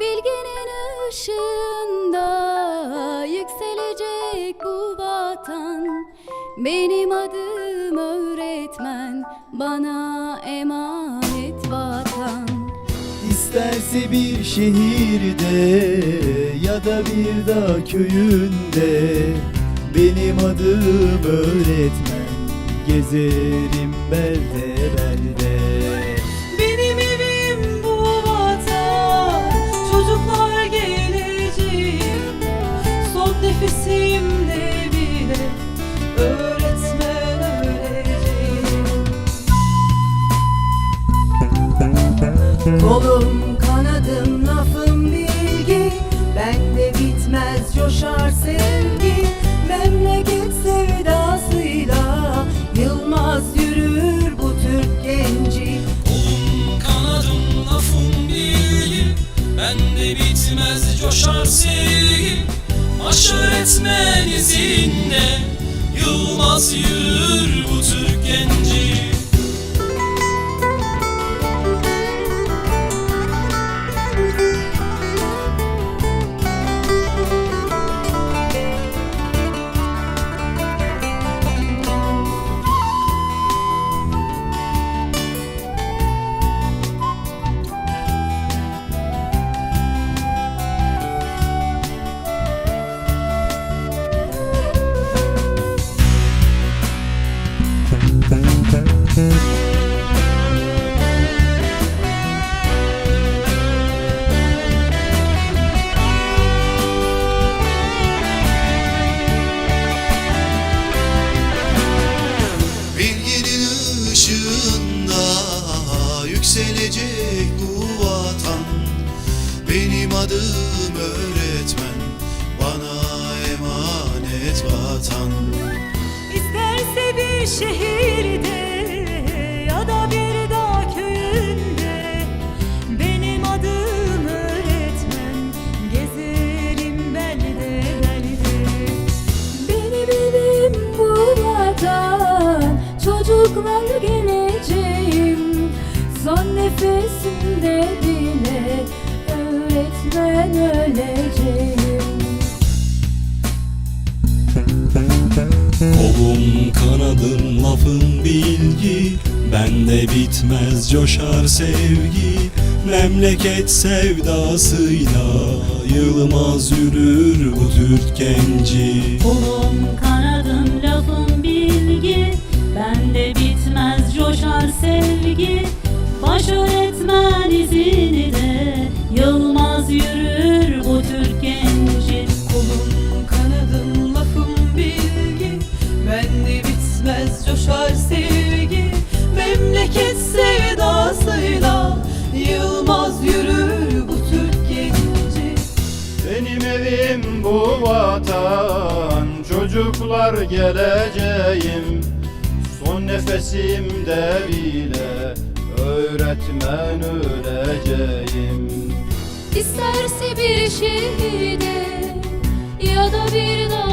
Bilginin ışığında yükselecek bu vatan. Benim adım öğretmen bana emanet vatan. İsterse bir şehirde ya da bir dağ köyünde Benim adım öğretmen Gezerim belde belde Kolum kanadım lafım bilgi. Bende bitmez coşar sevgi. Memleket sevdasıyla Yılmaz yürür bu Türk genci. Kolum kanadım lafım bilgi. Bende bitmez coşar sevgi. Baş öğretmen izinde Yılmaz yürür yükselecek bu vatan. Benim adım öğretmen, bana emanet vatan. İsterse bir şehirde Çocuklar geleceğim. Son nefesimde bile Öğretmen öleceğim. Kolum kanadım lafın bilgi. Bende bitmez coşar sevgi. Memleket sevdasıyla Yılmaz yürür bu Türk genci. Kolum kanadım bitmez coşar sevgi Memleket sevdasıyla. Yılmaz yürür bu Türk genci. Benim evim bu vatan Çocuklar geleceğim. Son nefesimde bile Öğretmen öleceğim. İsterse bir şehirde ya da bir dağ